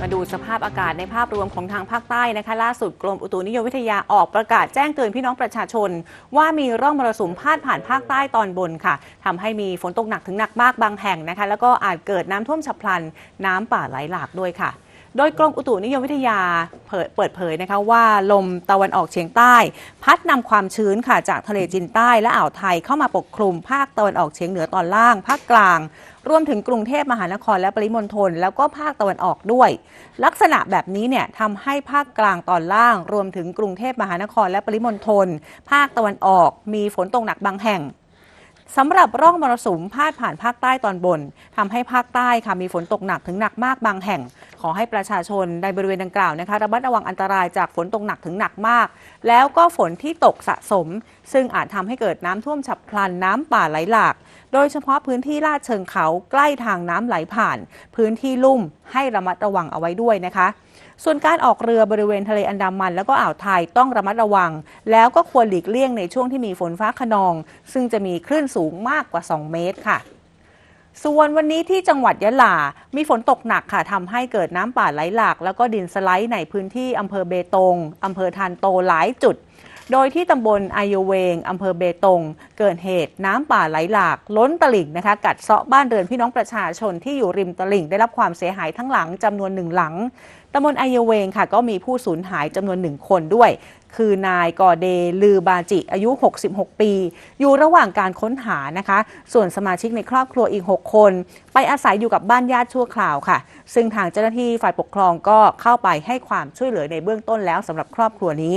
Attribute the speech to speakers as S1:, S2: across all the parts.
S1: มาดูสภาพอากาศในภาพรวมของทางภาคใต้นะคะล่าสุดกรมอุตุนิยมวิทยาออกประกาศแจ้งเตือนพี่น้องประชาชน ว่ามีร่องมรสุมพาดผ่านภาคใต้ตอนบนค่ะทำให้มีฝนตกหนักถึงหนักมากบางแห่งนะคะ แล้วก็อาจเกิดน้ำท่วมฉับพลัน น้ำป่าไหลหลากด้วยค่ะ โดยกรมอุตุนิยมวิทยาเผยเปิดเผยนะคะว่าลมตะวันออกเฉียงใต้ พัดนำความชื้นค่ะจากทะเลจีนใต้และอ่าวไทยเข้ามาปกคลุมภาคตะวันออกเฉียงเหนือตอนล่าง ภาคกลาง รวมถึงกรุงเทพมหานครและปริมณฑลแล้วก็ภาคตะวันออกด้วย ลักษณะแบบนี้เนี่ยทำให้ภาคกลางตอนล่าง รวมถึงกรุงเทพมหานครและปริมณฑลภาคตะวันออกมีฝนตกหนักบางแห่ง สำหรับร่องมรสุมพาดผ่านภาคใต้ตอนบนทำให้ภาคใต้ค่ะมีฝนตกหนักถึงหนักมากบางแห่ง ขอให้ประชาชนในบริเวณดังกล่าวนะคะระมัดระวังอันตรายจากฝนตกหนักถึงหนักมาก แล้วก็ฝนที่ตกสะสม ซึ่งอาจทำให้เกิดน้ำท่วมฉับพลันน้ำป่าไหลหลาก โดยเฉพาะพื้นที่ลาดเชิงเขาใกล้ทางน้ำไหลผ่าน พื้นที่ลุ่มให้ระมัดระวังเอาไว้ด้วยนะคะ ส่วนการออกเรือบริเวณทะเลอันดามัน แล้วก็อ่าวไทยต้องระมัดระวัง แล้วก็ควรหลีกเลี่ยงในช่วงที่มีฝนฟ้าขนอง ซึ่งจะมีคลื่นสูงมากกว่า 2 เมตรค่ะส่วนวันนี้ที่จังหวัดยะลา มีฝนตกหนักค่ะทำให้เกิดน้ำป่าไหลหลาก แล้วก็ดินสไลด์ในพื้นที่อำเภอเบตงอำเภอทานโตหลายจุด โดยที่ตำบลอายเวงอำเภอเบตง เกิดเหตุน้ำป่าไหลหลาก ล้นตลิ่งนะคะกัดเซาะบ้านเรือนพี่น้องประชาชนที่อยู่ริมตลิ่งได้รับความเสียหายทั้งหลังจำนวนหนึ่งหลังตำบลอายเวงค่ะก็มีผู้สูญหายจำนวนหนึ่งคนด้วย คือนายกอเดลือบาจิอายุ 66 ปี อยู่ระหว่างการค้นหานะคะ ส่วนสมาชิกในครอบครัวอีก 6 คน ไปอาศัยอยู่กับบ้านญาติชั่วคราวค่ะ ซึ่งทางเจ้าหน้าที่ฝ่ายปกครองก็เข้าไปให้ความช่วยเหลือในเบื้องต้นแล้วสำหรับครอบครัวนี้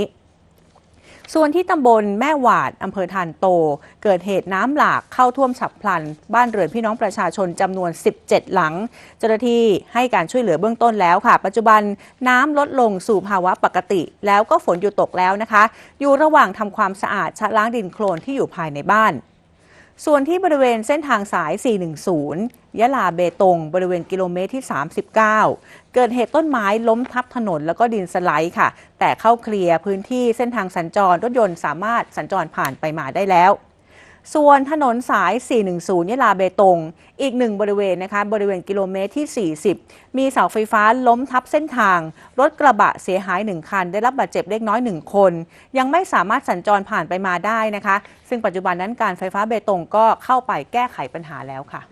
S1: ส่วนที่ตำบลแม่หวาดอำเภอทานโต เกิดเหตุน้ำหลากเข้าท่วมฉับพลัน บ้านเรือนพี่น้องประชาชนจำนวน 17 หลัง เจ้าหน้าที่ให้การช่วยเหลือเบื้องต้นแล้วค่ะ ปัจจุบันน้ำลดลงสู่ภาวะปกติ แล้วก็ฝนหยุดตกแล้วนะคะ อยู่ระหว่างทำความสะอาดชะล้างดินโคลนที่อยู่ภายในบ้าน ส่วนที่บริเวณเส้นทางสาย 410 ยะลาเบตง บริเวณกิโลเมตรที่ 39 เกิดเหตุต้นไม้ล้มทับถนนแล้วก็ดินสไลด์ค่ะ แต่เข้าเคลียร์พื้นที่เส้นทางสัญจรรถยนต์สามารถสัญจรผ่านไปมาได้แล้ว ส่วนถนนสาย 410 ยะลาเบตง อีกหนึ่งบริเวณนะคะ บริเวณกิโลเมตรที่ 40 มีเสาไฟฟ้าล้มทับเส้นทาง รถกระบะเสียหาย 1 คัน ได้รับบาดเจ็บเล็กน้อย 1 คน ยังไม่สามารถสัญจรผ่านไปมาได้นะคะ ซึ่งปัจจุบันนั้นการไฟฟ้าเบตงก็เข้าไปแก้ไขปัญหาแล้วค่ะ